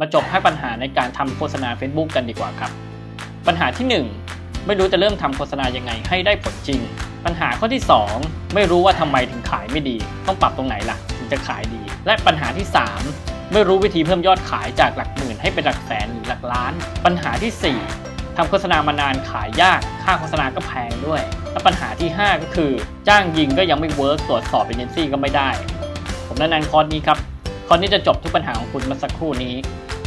มาจบให้ปัญหาในการทำโฆษณา Facebook กันดีกว่าครับ ปัญหาที่ 1 ไม่รู้จะเริ่มทำโฆษณายังไงให้ได้ผลจริง ปัญหาข้อที่ 2 ไม่รู้ว่าทำไมถึงขายไม่ดี ต้องปรับตรงไหนล่ะ ถึงจะขายดี และปัญหาที่ 3 ไม่รู้วิธีเพิ่มยอดขายจากหลักหมื่นให้เป็นหลักแสนหรือหลักล้าน ปัญหาที่ 4ทำโฆษณามานานขายยาก ค่าโฆษณาก็แพงด้วย และปัญหาที่ 5 ก็คือ จ้างยิงก็ยังไม่เวิร์กตรวจสอบเอเจนซี่ก็ไม่ได้ ผมแนะนำคอร์สนี้ครับ คอร์สนี้จะจบทุกปัญหาของคุณมาสักครู่นี้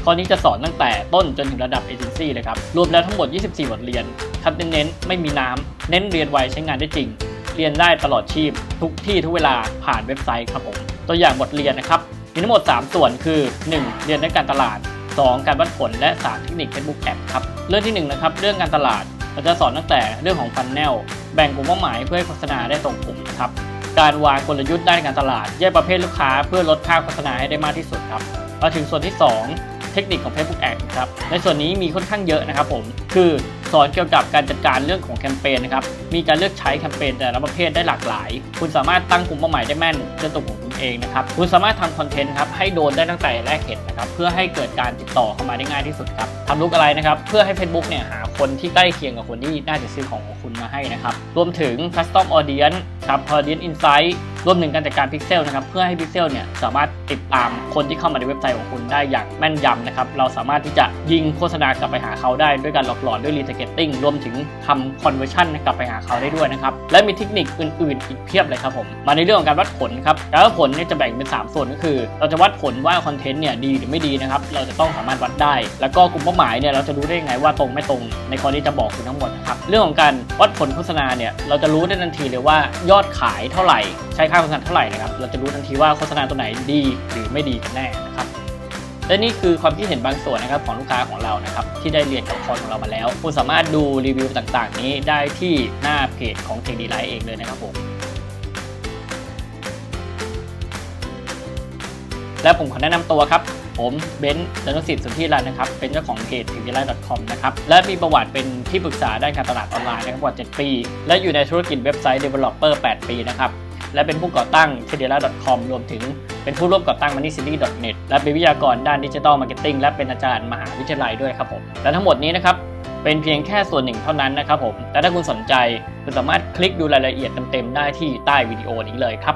คอร์สนี้จะสอนตั้งแต่ต้นจนถึงระดับเอเจนซี่เลยครับ รวมแล้วทั้งหมด 24 บทเรียน คัดเน้นๆ ไม่มีน้ำเน้นเรียนไวใช้งานได้จริง เรียนได้ตลอดชีพ ทุกที่ทุกเวลาผ่านเว็บไซต์ครับผม ตัวอย่างบทเรียนนะครับ มีทั้งหมด 3 ส่วนคือ 1. เรียนด้านการตลาด 2. การวัดผล และ 3 เทคนิค Facebook Ad ครับ เรื่องที่1นะครับ เรื่องการตลาด เราจะสอนตั้งแต่เรื่องของฟันแนล แบ่งกลุ่มเป้าหมายเพื่อให้โฆษณาได้ตรงกลุ่มครับ การวางกลยุทธ์ด้านการตลาด แยกประเภทลูกค้าเพื่อลดค่าโฆษณาให้ได้มากที่สุดครับมาถึงส่วนที่ 2 เทคนิคของ Facebook Ad ครับในส่วนนี้มีค่อนข้างเยอะนะครับผมคือสอนเกี่ยวกับการจัดการเรื่องของแคมเปญนะครับมีการเลือกใช้แคมเปญแต่ละประเภทได้หลากหลาย คุณสามารถตั้งกลุ่มเป้าหมายได้แม่นด้วยตัวของคุณเองนะครับคุณสามารถทำคอนเทนต์ครับให้โดนได้ตั้งแต่แรกเห็นนะครับเพื่อให้เกิดการติดต่อเข้ามาได้ง่ายที่สุดครับทำลุกอะไรนะครับเพื่อให้ Facebook เนี่ยหา คนที่ใกล้เคียงกับคนที่น่าจะซื้อของของคุณมาให้นะครับ รวมถึง Custom Audience ครับ Audience Insight รวมถึงการจัดการพิกเซลนะครับเพื่อให้พิกเซลเนี่ยสามารถติดตามคนที่เข้ามาในเว็บไซต์ของคุณได้อย่างแม่นยำนะครับเราสามารถที่จะยิงโฆษณากลับไปหาเขาได้ด้วยการหลอกหลอนด้วย retargeting รวมถึงทำ conversion กลับไปหาเขาได้ด้วยนะครับและมีเทคนิคอื่นๆ อีกเพียบเลยครับผมมาในเรื่องของการวัดผลครับการวัดผลเนี่ยจะแบ่งเป็น 3 ส่วนก็คือ เราจะวัดผลว่าคอนเทนต์เนี่ยดีหรือไม่ดีนะครับเราจะต้องสามารถวัดได้ แล้วก็กลุ่มเป้าหมายเนี่ยเราจะรู้ได้ยังไงว่าตรงไม่ตรง ในข้อนี้จะบอกคุณทั้งหมดนะครับเรื่องของการวัดผลโฆษณาเนี่ยเราจะรู้ได้ทันทีเลยว่ายอดขายเท่าไหร่ใช้ค่าโฆษณาเท่าไหร่นะครับ เราจะรู้ทันทีว่าโฆษณาตัวไหนดีหรือไม่ดีกันแน่นะครับและนี่คือความคิดเห็นบางส่วนนะครับของลูกค้าของเรานะครับที่ได้เรียนกับคอร์สของเรามาแล้ว คุณสามารถดูรีวิวต่างๆ นี้ได้ที่หน้าเพจของ TD Live เองเลยนะครับผมและผมขอแนะนำตัวครับ ผมเบนซ์ดนสิทธิ์สุทธิรันนะครับ เป็นเจ้าของเพจ t d l i v e c o m นะครับ และมีประวัติเป็นที่ปรึกษาด้านการตลาดออนไลน์นะครับกว่า 7 ปี และอยู่ในธุรกิจเว็บไซต์ Developer 8 ปีนะครับ และเป็นผู้ก่อตั้ง t e d e r a c o m รวมถึงเป็นผู้ร่วมก่อตั้ง moneycity.net และเป็นวิทยากรด้านดิจิทัลมาร์เก็ตติ้งและเป็นอาจารย์มหาวิทยาลัยด้วยครับผมและทั้งหมดนี้นะครับเป็นเพียงแค่ส่วนหนึ่งเท่านั้นนะครับผม แต่ถ้าคุณสนใจ คุณสามารถคลิกดูรายละเอียดเต็มๆได้ที่ใต้วิดีโอนี้เลยครับ